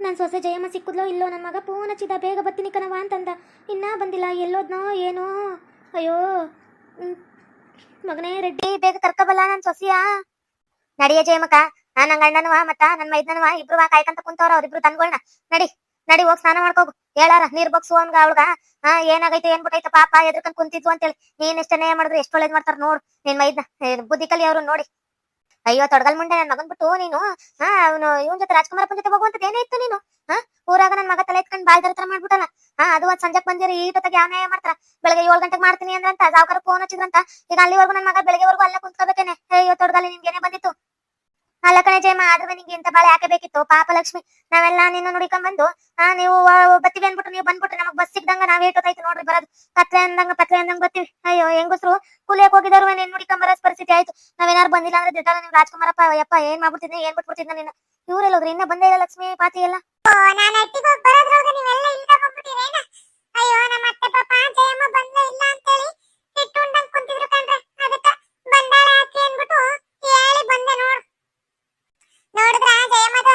ನನ್ನ ಸೊಸೆ ಜಯಮ್ಮ ಸಿಕ್ಕಿದ್ಲೋ ಇಲ್ಲೋ? ನನ್ನ ಮಗ ಫೋನ್ ಹಚ್ಚಿದ ಬೇಗ ಬರ್ತೀನಿ ಕಣವ ಅಂತಂದ. ಇನ್ನೂ ಬಂದಿಲ್ಲ, ಎಲ್ಲೋದ್ನೋ ಏನೋ? ಅಯ್ಯೋ. ಮಗನೇ ರೆಡ್ಡಿ, ಬೇಗ ಕರ್ಕಬಲ್ಲ ನನ್ನ ಸೊಸೆಯಾ. ನಡಿಯ ಜಯಮ್ಮಕ್ಕ ನಾ ನಂಗ ಅಣ್ಣನವ ಮತ್ತ ನನ್ನ ಮೈದನವ ಇಬ್ರು ವಾ ಕಾಯ್ಕಂತ ಕುಂತವ್ರ ಅವ್ರಿಬ್ರು ತಂದ್ಕೊಳ್ನ ನಡಿ ನಡಿ ಹೋಗಿ ಸ್ನಾನ ಮಾಡ್ಕೋಗು. ಹೇಳಾರ ನೀರ್ ಬಗ್ಸು ಅವ್ನ್ಗ, ಅವ್ಳಗ. ಹಾ, ಏನಾಗೈತೆ, ಏನ್ ಬಿಟ್ಟೈತೆ, ಪಾಪ ಎದ್ರಕಂತ ಕುಂತಿದ್ವು ಅಂತೇಳಿ. ನೀನ್ ಎಷ್ಟನೇ ಮಾಡಿದ್ರು, ಎಷ್ಟು ಒಳ್ಳೇದ್ ಮಾಡ್ತಾರ ನೋಡು. ನಿನ್ ಮೈದ್ನ ಬುದ್ಧಿ ಕಲಿ ಅವ್ರು ನೋಡಿ. ಅಯ್ಯೋ, ತೊಡಗಲ್ ಮುಂಡೆ ನನ್ ಮಗನ್ ಬಿಟ್ಟು ನೀನು, ಹಾ, ಅವನು ಇವನ್ ಜೊತೆ ರಾಜ್ಕುಮಾರಪ್ಪನ ಜೊತೆ ಹೋಗುವಂತದ್ ಏನಾಯ್ತು ನೀನು, ಹಾ? ಊರಾಗ ನನ್ ಮಗ ತಲೆ ಎತ್ಕೊಂಡ್ ಬಾಳ್ ತರ ಮಾಡ್ಬಿಟ್ಟಲ್ಲ, ಹಾ, ಅದು ಒಂದ್ ಸಂಜೆಗ್ ಬಂದಿರಿ, ಈ ಜೊತೆಗೆ ಯಾವ ಮಾಡ್ತಾರ? ಬೆಳಗ್ಗೆ ಏಳ್ ಗಂಟೆಗೆ ಮಾಡ್ತೀನಿ ಅಂದ್ರಂತ ಸಾವ್ಕಾರ ಫೋನ್ ಹಚ್ಚಿದ್ರಂತ, ಈಗ ಅಲ್ಲಿವರೆಗೂ ನನ್ ಮಗ ಬೆಳಗ್ಗೆವರೆಗೂ ಅಲ್ಲ ಕುಂತ್ಕೋಬೇಕೇನೆ? ಅಯ್ಯೋ, ತೊಡಗಲ್ಲಿ ನಿನ್ಗೆ ಏನೇ ಬಂದಿತ್ತು? ಅಲ್ಲ ಕಣೆ ಜಯಮ್ಮ ಆದ್ರೆ ನಿಂಗೆ ಇಂತ ಬಾಳೆ ಯಾಕೆ ಬೇಕಿತ್ತು ಪಾಪ ಲಕ್ಷ್ಮಿ, ನಾವೆಲ್ಲ ನಿನ್ನ ನೋಡಿಕೊಂಡ್ ಬಂದು, ಆ, ನೀವು ಬತ್ತಿವಿ ಅಂದ್ಬಿಟ್ಟು, ನೀವು ಬಂದ್ಬಿಟ್ಟು ನಮಗ್ ಬಸ್ ಸಿಗ್ದಂಗ ನಾವ್ ಏಟೋತಾಯ್ತು ನೋಡ್ರಿ ಬರೋದು. ಪತ್ರೆ ಅಂದಂಗ ಪತ್ರೆ ಅಂದಂಗ ಬತ್ತಿವಿ. ಅಯ್ಯೋ, ಹೆಂಗಸ್ರು, ಕೂಲಿಯಕ್ ಹೋಗಿದಾರು ಏನ್ ನೋಡಿಕೊಂಡ್ ಬರೋ ಪರಿಸ್ಥಿತಿ ಆಯ್ತು. ನಾವೇನಾರು ಬಂದಿಲ್ಲ ಅಂದ್ರೆ ದಿಟ್ಟ ನೀವು ರಾಜ್ಕುಮಾರಪ್ಪ ಯಪ್ಪ ಏನ್ ಮಾಡ್ಬಿಡ್ತಿದ್ನ ಏನ್ ಬಿಟ್ಬಿಡ್ತಿದ್ನ ನಿನ್ನ ಇವ್ರೆಲ್ಲೋದ್ರಿ? ಇನ್ನ ಬಂದೇ ಇಲ್ಲ ಲಕ್ಷ್ಮಿ, ಪಾತಿ ಎಲ್ಲ. ನಾನು ಅಯ್ಯೋ ಅತ್ತೆ, ಪಾಪ, ಜಯಮ್ಮ ಇಲ್ಲ ಅಂತೇಳಿ ನೋಡಿದ್ರ ಜಯಮ್ಮದು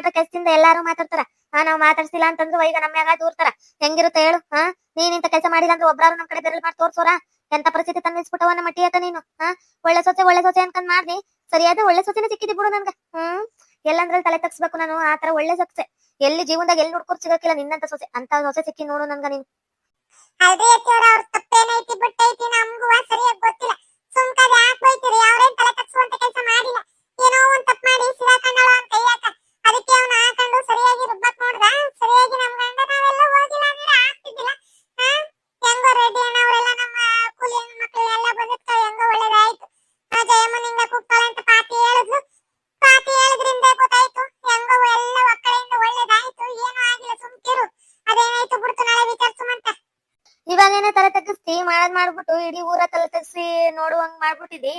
ಮಾತ್ರ ಕೆಲ್ಸದಿಂದ ಎಲ್ಲಾರು ಮಾತಾಡ್ತಾರ. ಹಾ, ನಾವ್ ಮಾತಾಡ್ಸಿಲ್ಲ ಅಂತಂದ್ರು ಈಗ ನಮ್ಮ ಮ್ಯಾಗ ದೂರ್ತಾರ. ಹೆಂಗಿರುತ್ತೆ ಹೇಳು, ಹಾ? ನೀನ್ ಇಂತ ಕೆಲಸ ಮಾಡಿಲ್ಲ ಅಂದ್ರೆ ಒಬ್ರಾರು ನಮ್ ಕಡೆ ಬೆರಳು ಮಾಡಿ ತೋರ್ಸೋರ? ಎಂತ ಪರಿಸ್ಥಿತಿ ತಂದಿಸ್ಬಿಟ್ಟವ ನಮ್ಮ ಮಟ್ಟಿಯತ ನೀನು, ಹಾ? ಒಳ್ಳೆ ಸೊಸೆ ಒಳ್ಳೆ ಸೊಸೆ ಅನ್ಕೊಂಡ್ ಮಾಡ್ದಿ. ಸರಿಯಾದ ಒಳ್ಳೆ ಸೊಸೆನ ಸಿಕ್ಕಿದಿ ಬಿಡು ನನ್ಗ, ಹ್ಮ್? ಎಲ್ಲಂದ್ರಲ್ಲಿ ತಲೆ ತಗ್ಸ್ಬೇಕು ನಾನು ಆತರ ತರ ಒಳ್ಳೆ ಸೊಸೆ. ಎಲ್ಲಿ ಜೀವನದಾಗ ಎಲ್ಲಿ ನೋಡ್ಕೊರ್ ಸಿಗಕ್ಕಿಲ್ಲ ನಿನ್ನಂತ ಸೊಸೆ ಅಂತ ಸೊಸೆ ಸಿಕ್ಕಿ ನೋಡು ನನ್ಗ ನೀನು. ಅಲ್ರಿ ಅತ್ತಿಯವ್ರ ಅವ್ರ ತಪ್ಪೇನೈತಿ, ಬಿಟ್ಟೈತಿ, ನಮಗೂ ಸರಿಯಾಗಿ ಗೊತ್ತಿಲ್ಲ. ಸುಮ್ಕಾದ ಯಾಕೆ ಬೈತೀರಿ ಅವ್ರೇನ್ ತಲೆ ತಗ್ಸುವಂತ ಕೆಲಸ ಮಾಡಿಲ್ಲ. ಏನೋ ಒಂದ್ ತಪ್ಪು ಮಾಡಿ ಇವಾಗೇನೆ ತಲೆ ತಗ್ಗಿಸ್ತಿ, ಮಾಡದ್ ಮಾಡ್ಬಿಟ್ಟು ಇಡೀ ಊರ ತಲೆ ತಗ್ಸಿ ನೋಡುವಂಗ್ ಮಾಡ್ಬಿಟ್ಟಿದಿ.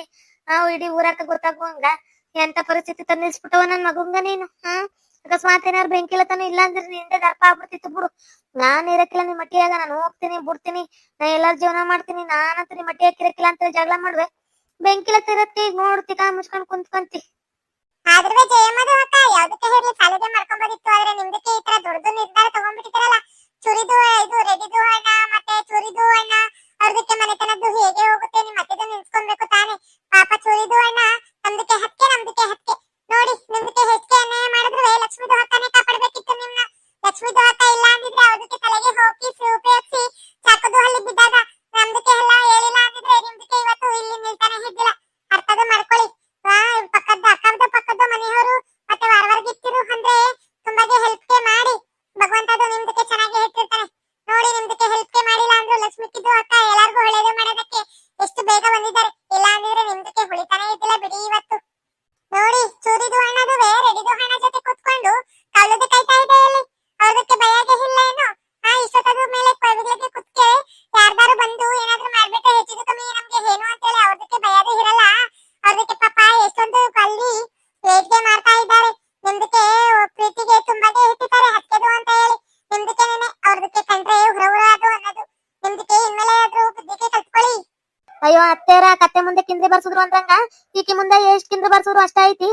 ನಾವು ಇಡೀ ಊರಾಕ ಗೊತ್ತಾಗುವಂಗ ಎಂತ ಪರಿಸ್ಥಿತಿ ತಂದಿಸ್ಬಿಟ್ಟವ ನನ್ ಮಗುಂಗ ನೀನು, ಹಾ? ಅಕಸ್ಮಾತ್ ಏನಾರು ಬೆಂಕಿ ಲತನ ಇಲ್ಲ ಅಂದ್ರೆ ನಿಂದೆ ದರ್ಪ ಆಗ್ಬಿಡ್ತಿತ್ತು ಬಿಡು. ನಾನ್ ಇರಕ್ಕಿಲ್ಲ ನಿಮ್ ಮಟ್ಟಿಯಾಗ ನಾನು ಹೋಗ್ತೀನಿ, ಬಿಡ್ತೀನಿ. ನಾ ಎಲ್ಲಾರು ಜೀವನ ಮಾಡ್ತೀನಿ, ನಾನಂತ ನಿಮ್ ಮಟ್ಟಿ ಹಾಕಿರಕ್ಕಿಲ್ಲ ಅಂತ ಜಗಳ ಮಾಡುವೆ. ಬೆಂಕಿಲ ತಿರತ್ತಿ ಈಗ ನೋಡ್ತಿ ಕಾ ಮುಚ್ಕೊಂಡ್ ಕುಂತ್ಕೊಂತಿ. ಆದ್ರೆ ಜಯಮ್ಮದು ಅಕ್ಕ, ಯಾವ್ದಕ್ಕೆ ಹೇಳಿ ಸಾಲದೆ ಮಾಡ್ಕೊಂಬೋದಿತ್ತು ಆದ್ರೆ ನಿಮ್ದಕ್ಕೆ ಈ ತರ ದೊಡ್ಡದು ನಿರ್ಧಾರ ತಗೊಂಡ್ಬಿಟ್ಟಿದ್ರಲ್ಲ ಚುರಿದು ಇದು ರೆಡಿದು ಹಣ ಮತ್ತೆ ಚುರಿದು ಹಣ ಅವ್ರದಕ್ಕೆ ಮನೆತನದ್ದು ಹೇಗೆ ಹೋಗುತ್ತೆ ನಿಮ್ ಅತ್ತೆದು ನಿಲ್ಸ್ಕೊಳ್ಬೇಕು ತಾನೆ. ಪಾಪ ಚುರಿದು ಹಣ ನಮ್ದಕ್ಕೆ ಹಕ್ಕೆ ನಮ್ದಕ್ಕೆ ಹಕ್ಕೆ ಬರ್ಸಿದ್ರು ಅಂದ್ರಂಗ ಈಕಿ ಮುಂದೆ ಎಷ್ಟ್ ಕಿಂದ್ರ ಬರ್ಸಿದ್ರು ಅಷ್ಟ ಐತಿ.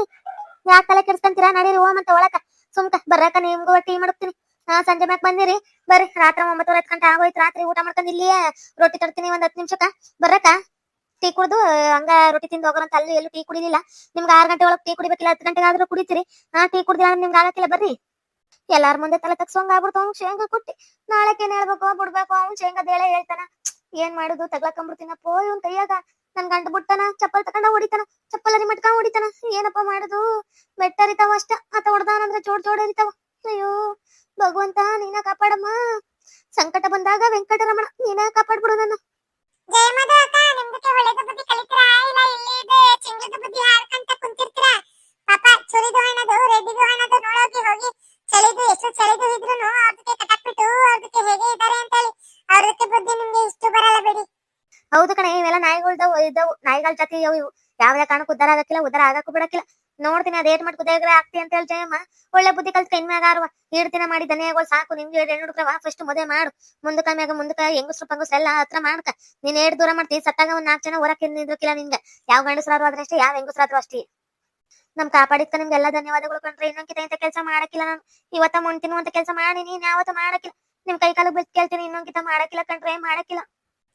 ಯಾಕ ತಲೆ ಕೆಡ್ಸ್ಕೊಂತೀರಾ? ನಡೀರಿ ಹೋಮಂತ ಒಳಕ. ಸುಮ್ಕ ಬರಾಕ ನಿಮ್ಗೂ ಟೀ ಮಾಡ್ತೀನಿ. ಹಾ, ಸಂಜೆ ಮ್ಯಾಕ್ ಬಂದಿರಿ. ಬರ್ರಿ, ರಾತ್ರಿ ಒಂಬತ್ತುವರೆ ಹತ್ತು ಗಂಟೆ ಆಗೋಯ್ತು. ರಾತ್ರಿ ಊಟ ಮಾಡ್ಕೊಂಡು ರೊಟ್ಟಿ ತರ್ತೀನಿ ಒಂದ್ ಹತ್ತು ನಿಮಿಷಕ್ಕ. ಬರಾಕ ಟೀ ಕುಡ್ದು, ಹಂಗ ರೊಟ್ಟಿ ತಿಂದು ಹೋಗೋರಂತ ಅಲ್ಲಿ ಎಲ್ಲೂ ಟೀ ಕುಡಿಲಿಲ್ಲ. ನಿಮ್ಗೆ ಆರ್ ಗಂಟೆ ಒಳಗ್ ಟೀ ಕುಡಿಬೇಕಿಲ್ಲ, ಹತ್ತು ಗಂಟೆಗೆ ಆದ್ರೂ ಕುಡಿತೀರಿ. ಹಾ, ಟೀ ಕುಡ್ದಿಲ್ಲ ನಿಮ್ಗೆ ಆಗಕ್ಕಿಲ್ಲ ಬರ್ರಿ. ಎಲ್ಲಾರ ಮುಂದೆ ತಲೆ ತಗ್ಸೋಂಗ್ ಆಗ್ಬಿಡ್ತು, ಅವ್ನ್ ಶೇಂಗಾ ಕೊಟ್ಟಿ. ಏನ್ ಹೇಳ್ಬೇಕು, ಬಿಡ್ಬೇಕು, ಅವ್ನ್ ಶೇಂಗಾ ದೇಳೆ ಹೇಳ್ತಾನ. ಏನ್ ಮಾಡುದು ತಗ್ಲಾಕೊಂಡ್ಬಿಡ್ತೀನಪ್ಪೋ ಇವ್ನ್ ಕೈಯಾಗ. ನನ್ ಗಂಡ ಬಿಟ್ಟನ, ಚಪ್ಪಲ್ ತಕೊಂಡ ಹೊಡಿತಾನ, ಚಪ್ಪಲ್ ಮಟ್ಕ ಹೊಡಿತಾನ. ಏನಪ್ಪ ಮಾಡದು? ಬೆಟ್ಟ ಅರಿತಾವ ಅಷ್ಟ, ಆತ ಹೊಡ್ದಾನಂದ್ರ ಜೋಡ್ ಜೋಡ್ ಅರಿತಾವ. ಅಯ್ಯೋ, ಭಗವಂತ ನೀನ ಕಾಪಾಡಮ್ಮ. ಸಂಕಟ ಬಂದಾಗ ವೆಂಕಟರಮಣ ನೀನ ಕಾಪಾಡ್ಬಿಡು ನನ್ನ. ಜಯಮದ ಅಕ್ಕ ನಿಮ್ದಕ್ಕೆ ಒಳ್ಳೆದ ಬುದ್ಧಿ ಕಲಿತೀರಾ? ಇಲ್ಲ ಇಲ್ಲಿ ಇದೆ ಚಿಂಗದ ಬುದ್ಧಿ ಹಾಡ್ಕಂತ ಕುಂತಿರ್ತೀರಾ? ಪಾಪ ಚುರಿದು ಹಣದು ರೆಡ್ಡಿದು ಹಣದು, ನೋಡೋಕೆ ಹೋಗಿ, ಚಳಿದು ಎಷ್ಟು ಚಳಿದು ಇದ್ರು ಅವ್ರದ್ದು ತಿಂಗಳ ಜೊತೆ ಇವು ಯಾವ್ದೇ ಕಾರಣಕ್ಕೂ ಉದ್ದಾರ ಆಗಕ್ಕಿಲ್ಲ ಉದ್ದಾರ ಆಗಕ್ಕೂ ಬಿಡಕ್ಕಿಲ್ಲ. ನೋಡ್ತೀನಿ, ಅದ್ ಏಟ್ ಮಾಡ್ಕೋ ದೇವ್ರೆ ಆಗ್ತಿ ಅಂತ ಹೇಳಿ ಜಯಮ್ಮ. ಒಳ್ಳೆ ಬುದ್ಧಿ ಕಲ್ತ್ ಕೈ ಮ್ಯಾಗ ಆರ್ವ ದಿನ ಮಾಡಿ ದನಿಯಾಗೋಲ್ ಸಾಕು. ನಿಮ್ಗೆ ಎರಡು ಹುಡುಗ್ರವ ಫಸ್ಟ್ ಮದುವೆ ಮಾಡು. ಮುಂದಕ್ಕ ಮ್ಯಾಗ ಮುಂದಕ್ಕ ಹೆಂಗಸ್ರು ಪಂಗಸ್ ಎಲ್ಲ ಹತ್ರ ಮಾಡ್ಕ. ನೀನ್ ಏಡ್ ದೂರ ಮಾಡ್ತಿ, ಸತ್ತಾಗ ಒಂದ್ ನಾಲ್ಕು ಜನ ಹೊರಕ್ಕೆ ನಿಂದ್ರಕ್ಕಿಲ್ಲ ನಿಂಗೆ. ಯಾವ ಗಂಡಸ್ರಾದ್ರು ಆದ್ರೆ ಅಷ್ಟೇ, ಯಾವ ಹೆಂಗಸ್ರಾದ್ರು ಅಷ್ಟೇ. ನಮ್ ಕಾಪಾಡಿದ್ಕ ನಿಮ್ಗೆಲ್ಲ ಧನ್ಯವಾದಗಳು ಕಂಡ್ರೆ ಇನ್ನೊಂದ್ಕಿತ ಇಂತ ಕೆಲಸ ಮಾಡಕ್ಕಿಲ್ಲ ನಾನು. ಇವತ್ತ ಅಂತ ಕೆಲಸ ಮಾಡಿ ನೀನ್ ಯಾವತ್ತ ಮಾಡಕ್ಕಿಲ್ಲ. ನಿಮ್ ಕೈ ಕಾಲು ಬಿಟ್ಟು ಕೇಳ್ತೀನಿ ಇನ್ನೊಂದ್ಕಿತ ಮಾಡಕ್ಕಿಲ್ಲ ಕಂಡ್ರೆ ಮಾಡಕ್ಕಿಲ್ಲ.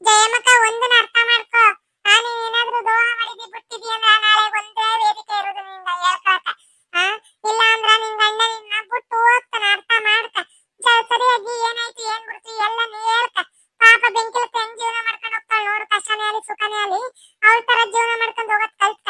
ಜಯಮಕ್ಕ, ಒಂದನ್ನ ಅರ್ಥ ಮಾಡ್ಕೋ. ನಾನು ಏನಾದ್ರೂ ದ್ರೋಹ ಮಾಡಿದಿ ಬಿಟ್ಟಿದಿ ಅಂದ್ರೆ ನಾಳೆ ಒಂದೇ ವೇದಿಕೆ ಇರೋದು ನಿಂದ ಹೇಳ್ಕೊಳಕ ಆ, ಇಲ್ಲ ಅಂದ್ರ ನಿನ್ ಗಂಡ ನಿನ್ನ ಬಿಟ್ಟು ಹೋಗ್ತಾನ, ಅರ್ಥ ಮಾಡ್ಕ. ಸರಿಯಾಗಿ ಏನಾಯ್ತು, ಏನ್ ಬಿಡ್ತು ಎಲ್ಲ ನೀ ಹೇಳ್ಕ. ಪಾಪ ಬೆಂಕಿಲ ಹೆಂಗ್ ಜೀವನ ಮಾಡ್ಕೊಂಡು ಹೋಗ್ತಾಳ ನೋಡು ಕಷ್ಟನೇ ಆಗಲಿ ಸುಖನೇ ಆಗಲಿ ಅವಳ ತರ ಜೀವನ ಮಾಡ್ಕೊಂಡು ಹೋಗೋದ್ ಕಲ್ತ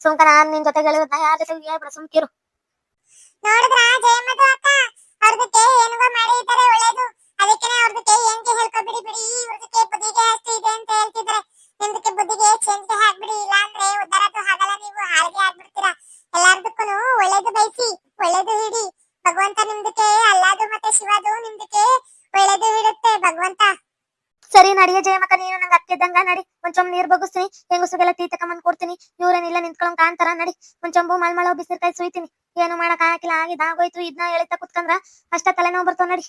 ಸುಮ್ಕ ನಾನ್ ನಿನ್ ಜೊತೆ ಹೇಳಿದ್ ನಾ ಯಾರ ಜೊತೆ ಹೇಳ್ಬಿಡ ಸುಮ್ಕಿರು ಅಕ್ಕ? ಏನುವ ಮಾಡಿದ್ದಾರೆ ಒಳ್ಳೇದು. ಬಿಡಿ ಬುದ್ಧಿಗೆ ಅಷ್ಟು ಅಂತ ಹೇಳ್ತಿದ್ರೆ. ಬುದ್ಧಿಗೆ ನೀವು, ಹಾಳ್ಗೆ ಆಗ್ಬಿಡ್ತೀರಾ. ಎಲ್ಲಾರ್ದಕ್ಕೂ ಒಳ್ಳೇದು ಬಯಸಿ, ಒಳ್ಳೇದು ಹಿಡಿ. ಭಗವಂತ ನಿಮ್ದಕ್ಕೆ, ಅಲ್ಲಾದು ಮತ್ತೆ ಶಿವದು ನಿಮ್ದಕ್ಕೆ ಒಳ್ಳೇದು ಹಿಡುತ್ತೆ, ಭಗವಂತ. ಸರಿ ನಡಿಯ ಜಯಮಕ ನೀನು ನಂಗೆ ಅತ್ತಿದ್ದಂಗ ನಡಿ. ಒಂದ್ ಚೊಂಬ್ ನೀರ್ ಬಗ್ಗಿಸ್ತೀನಿ, ಹೆಂಗಸುಗೆಲ್ಲ ಟೀ ತಕೊಂಬಂದ್ ಕೊಡ್ತೀನಿ. ಇವ್ರೇನಿಲ್ಲ ನಿಂತ್ಕೊಂಡ್ ಕಾಣ್ತಾರ, ನಡಿ. ಒಂಚೊಂಬು ಮಲ್ಮಳ ಬಿಸಿರ್ಕಾಯಿ ಸುಯ್ತೀನಿ. ಏನು ಮಾಡಕ್ ಹಾಕಿಲ್ಲ ಆಗಿದ್, ಆಗೋಯ್ತು ಇದನ್ನ ಎಳಿತಾ ಕುತ್ಕಂದ್ರ ಅಷ್ಟ ತಲೆನೋವು ಬರ್ತಾವ, ನಡಿ.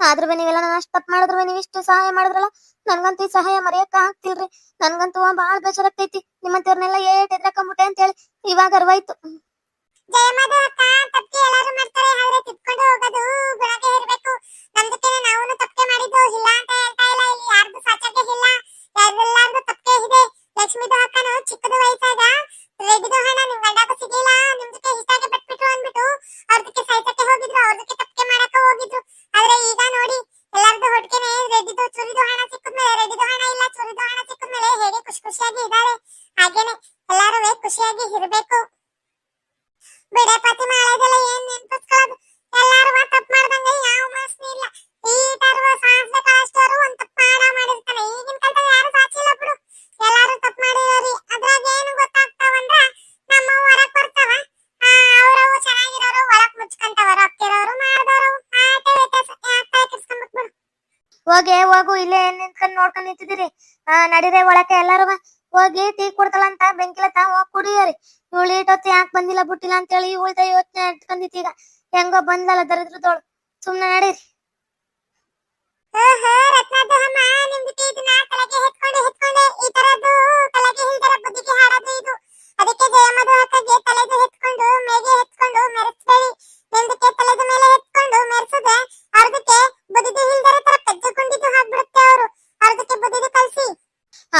ಆದ್ರೂ ನೀವೆಲ್ಲ ನಾನು ಅಷ್ಟ್ ತಪ್ಪು ಮಾಡಿದ್ರು ನೀವು ಇಷ್ಟು ಸಹಾಯ ಮಾಡಿದ್ರಲ್ಲ, ನನ್ಗಂತೂ ಈ ಸಹಾಯ ಮರೆಯಕ್ಕ ಆಗ್ತಿಲ್ರಿ. ನನ್ಗಂತೂ ಬಾಳ್ ಬೇಜಾರಾಗ್ತೈತಿ. ನಿಮ್ಮಂತವ್ರನ್ನೆಲ್ಲ ಏಟ್ ಎದ್ರಕೊಂಬಿಟ್ಟೆ ಅಂತ ಹೇಳಿ ಇವಾಗ ಅರ್ವಾಯ್ತು. ಜಯಮದು ಅಕ್ಕ ತಪ್ಪಿ ಎಲ್ಲರೂ ಮಾಡ್ತಾರೆ, ಆದ್ರೆ ತಿದ್ಕೊಂಡು ಹೋಗೋದು ಗುಣಗೆ ಇರಬೇಕು. ಇಲ್ಲ ಅಂತ ಹೇಳ್ತಾ ಇಲ್ಲ ಇಲ್ಲಿ ಯಾರ್ದು ಸಾಚಕ್ಕೆ ಇಲ್ಲ. ಎಲ್ಲಾರ್ದು ತಪ್ಪೆ ಇದೆ. ಚಿಕ್ಕದು ವಯಸ್ಸಾಗ ಹೋಗಿ ಹೋಗು, ಇಲ್ಲೇ ನಿಂತ್ಕೊಂಡ್ ನೋಡ್ಕೊಂಡ್ ನಿಂತಿದ್ದೀರಿ. ಆ, ನಡಿರೆ ಒಳಕ್ಕೆ ಎಲ್ಲಾರು ಹೋಗಿ ಟೀ ಕೊಡ್ತಾಳಂತ ಬೆಂಕಿಲತ್ತ, ಹೋಗಿ ಕುಡಿಯರಿ. ಇವಳು ಈಟೊತ್ತು ಯಾಕೆ ಬಂದಿಲ್ಲ ಬಿಟ್ಟಿಲ್ಲ ಅಂತೇಳಿ ಇವಳ್ದ ಯೋಚನೆ ಇಟ್ಕೊಂಡಿತ್ತು ಈಗ. ಹೆಂಗೋ ಬಂದ್ಲಲ್ಲ ದರಿದ್ರದೋಳು ಸುಮ್ನೆ ನಡೀರಿ. ಓಹೋ ರತ್ನದಹಮ್ಮ ನಿಮ್ದಕ್ಕೆ ನಾ ತಲೆಗೆ ಹೆತ್ಕೊಂಡು, ಹೆತ್ಕೊಂಡೆ, ಈ ತರದ್ದು ತಲೆಗೆ ಹಿಲ್ದರ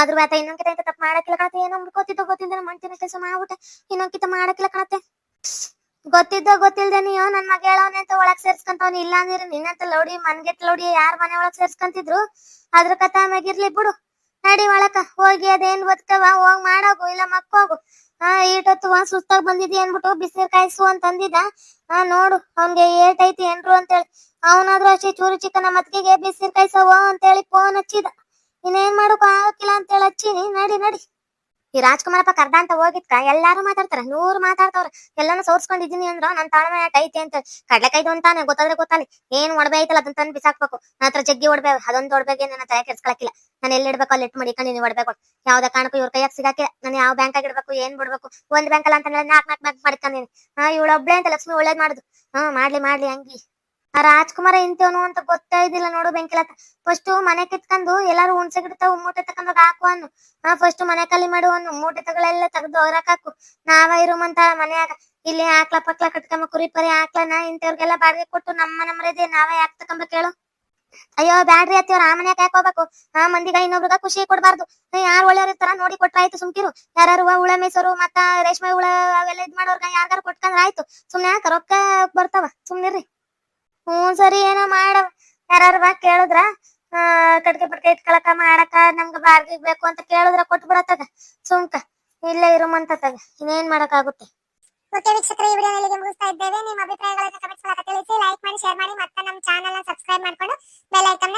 ಆದ್ರೂ ಆತ ಇನ್ನೊಂದ್ಕಿತ ತಪ್ಪು ಮಾಡಕ್ಕಿಲ್ಲ ಕಣತೆ ಏನೋ ಗೊತ್ತಿದ್ದು ಗೊತ್ತಿಲ್ಲ ಮಣ್ಣಿನ ಕೆಲಸ ಮಾಡ್ಬಿಟ್ಟೆ. ಇನ್ನೊಂದ್ಕಿತ ಮಾಡಕ್ಕಿಲ್ಲ ಕಣತೆ ಗೊತ್ತಿದ್ದ ಗೊತ್ತಿಲ್ದೆ ನೀವು ನನ್ ಮಗ ಹೇಳವನೆ ಅಂತ ಒಳಗ್ ಸೇರ್ಸ್ಕೊಂತವ್ನ. ಇಲ್ಲ ಅಂದ್ರೆ ನಿನ್ನಂತ ಲೌಡಿ ಮನ್ಗೆತ್ ಲೌಡಿ, ಯಾರ್ ಮನೆ ಒಳಗ್ ಸೇರ್ಸ್ಕೊಂತಿದ್ರು? ಅದ್ರ ಕಥ ಮ್ಯಾಗಿರ್ಲಿ ಬಿಡು. ನಡಿ ಒಳಕ. ಹೋಗಿ ಅದೇನ್ ಬದುಕವ? ಹೋಗ್ ಮಾಡೋಗು, ಇಲ್ಲ ಮಕ್ಕೋಗು. ಈಟೊತ್ತು ಒಂದ್ ಸುಸ್ತಾಗ್ ಬಂದಿದ್ದಿ ಅನ್ಬಿಟ್ಟು ಬಿಸಿನೀರ್ ಕಾಯಿಸು ಅಂತ ಅಂದಿದ್ದ ಹಾ ನೋಡು, ಅವ್ನ್ಗೆ ಏಟೈತಿ ಏನ್ರು ಅಂತೇಳಿ. ಅವನಾದ್ರೂ ಅಷ್ಟೇ ಚೂರು ಚಿಕ್ಕನ ಅತ್ತಿಗೆಗೆ ಬಿಸಿನೀರ್ ಕಾಯಿಸವ ಅಂತೇಳಿ ಫೋನ್ ಹಚ್ಚಿದ. ಇನ್ನೇನ್ ಮಾಡೋಕ್ ಆಗಕ್ಕಿಲ್ಲ ಅಂತೇಳಿ ಹಚ್ಚಿನಿ ನಡಿ ನಡಿ. ಈ ರಾಜ್ಕುಮಾರಪ್ಪ ಕರ್ದ ಅಂತ ಹೋಗಿದ್ಕ ಎಲ್ಲಾರು ಮಾತಾಡ್ತಾರ. ನೂರು ಮಾತಾಡ್ತಾವ್ರ. ಎಲ್ಲಾನು ಸೋರ್ಸ್ಕೊಂಡಿದೀನಿ ಅಂದ್ರ. ನನ್ ತಾಳ್ಮೆ ಐತಿ ಅಂತ. ಕಡ್ಲೆಕಾಯ್ದು ಅಂತಾನೆ, ಗೊತ್ತಾದ್ರೆ ಗೊತ್ತಾಲಿ ಏನ್ ಒಡಬೆ ಐತಲ್ಲ ಅದನ್ನ ತಂದು ಬಿಸಾಕ್ಬೇಕು. ನನ್ನ ಹತ್ರ ಜಗ್ಗಿ ಒಡಬೆ, ಅದೊಂದು ಒಡಬೆಗೆ ನನ್ನ ತಲೆ ಕೆಡ್ಸ್ಕೊಳಕಿಲ್ಲ ನಾನು ಎಲ್ಲಿ ಇಡ್ಬೇಕು ಅಲ್ಲಿ ಇಟ್ಟು ಮಡಿಕೊಂಡು ನೀವು ಒಡಬೇಕು ಯಾವ್ದೇ ಕಾರಣಕ್ಕೂ ಇವ್ರ ಕೈಯಾಗ ಸಿಗಾಕಿಲ್ಲ. ನಾನು ಯಾವ ಬ್ಯಾಂಕ್ ಇಡ್ಬೇಕು, ಏನ್ ಬಿಡ್ಬೇಕು, ಒಂದ್ ಬ್ಯಾಂಕ್ ಅಲ್ಲ ಅಂತ ನಾಲ್ಕ್ ನಾಲ್ಕು ಬ್ಯಾಂಕ್ ಮಾಡ್ಕೊಂಡಿನಿ. ಹಾ ಇವಳೊಬ್ಳೆ ಅಂತ ಲಕ್ಷ್ಮಿ ಒಳ್ಳೇದ್ ಮಾಡುದು. ಹಾ ಮಾಡ್ಲಿ ಮಾಡ್ಲಿ, ಹಂಗಿ. ಆ ರಾಜ್ಕುಮಾರ ಇಂತವನು ಅಂತ ಗೊತ್ತಾ ಇದಿಲ್ಲ ನೋಡು ಬೆಂಕಿಲತ್ತ ಫಸ್ಟ್ ಮನೆ ಕಿತ್ಕೊಂಡು ಎಲ್ಲಾರು ಹುಣ್ಸೆ ಗಿಡತಾವ ಮೂಟೆ ತಕೊಂಡೋಗ ಹಾಕು ಅನ್ನು ಹಾ ಫಸ್ಟ್ ಮನೆ ಖಾಲಿ ಮಾಡು ಅನ್ನು ಮೂಟೆ ತಗಳೆಲ್ಲ ತೆಗೆದು ಹೊರಕ್ ಹಾಕು. ನಾವ ಇರುಮಂತ ಮನ್ಯಾಗ. ಇಲ್ಲಿ ಹಾಕ್ಲ ಪಕ್ಲ ಕಟ್ಕೊಂಬ ಕುರಿ ಪರಿ ಹಾಕ್ಲನ ಇಂಥವ್ರಿಗೆಲ್ಲ ಬಾಡಿಗೆ ಕೊಟ್ಟು ನಮ್ಮ ನಮ್ಮರಿದೆ ನಾವೇ ಯಾಕೆ ತಕೊಂಬ ಕೇಳು? ಅಯ್ಯೋ, ಬ್ಯಾಡ್ರಿ ಅತ್ತಿಯವ್ರ ಆ ಮನ್ಯಾಗ ಯಾಕೆ ಹೋಗ್ಬೇಕು? ಆ ಮಂದಿಗ ಇನ್ನೊಬ್ರಿಗ ಖುಷಿ ಕೊಡ್ಬಾರ್ದು. ಯಾರು ಒಳ್ಳೆಯವ್ರ ಇರ್ತಾರ ನೋಡಿ ಕೊಟ್ರ ಆಯ್ತು ಸುಮ್ಕಿರು. ಯಾರು ಹುಳ, ಮೀಸರು, ಮತ್ತ ರೇಷ್ಮೆ ಹುಳ ಅವೆಲ್ಲ ಇದ್ ಮಾಡೋರ್ಗ ಯಾರ್ಗಾರು ಕೊಟ್ಕಂದ್ರ ಆಯ್ತು. ಸುಮ್ನೆ ಯಾಕ ರೊಕ್ಕ ಬರ್ತಾವ? ಸುಮ್ನಿರ್ರಿ. ಹ್ಞೂ ಸರಿ ಏನೋ ಮಾಡ. ಯಾರು ಬಾ ಕೇಳಿದ್ರ? ಆ, ಕಟ್ಗೆ ಪಟ್ಕೆ ಇಟ್ಕೊಳಕ ಮಾಡಕ ನಮ್ಗೆ ಬಾರ್ಗಿಗ್ ಬೇಕು ಅಂತ ಕೇಳಿದ್ರ ಕೊಟ್ಬಿಡತ್ತದ ಸುಮ್ಕ ಇಲ್ಲೇ ಇರುಮಂತತಗ ಇನ್ನೇನ್ ಮಾಡಕ್ಕಾಗುತ್ತೆ? ಓಕೆ ವೀಕ್ಷಕರೇ ಈ ವಿಡಿಯೋ ಇಲ್ಲಿಗೆ ಮುಗಿಸ್ತಾ ಇದ್ದೇವೆ. ನಿಮ್ಮ ಅಭಿಪ್ರಾಯಗಳನ್ನು ಕಮೆಂಟ್ಸ್ ಮೂಲಕ ತಿಳಿಸಿ ಲೈಕ್ ಮಾಡಿ ಶೇರ್ ಮಾಡಿ ಮತ್ತೆ ನಮ್ಮ ಚಾನೆಲ್ ಸಬ್ಸ್ಕ್ರೈಬ್ ಮಾಡ್ಕೊಂಡು ಬೆಲ್ ಐಕನ್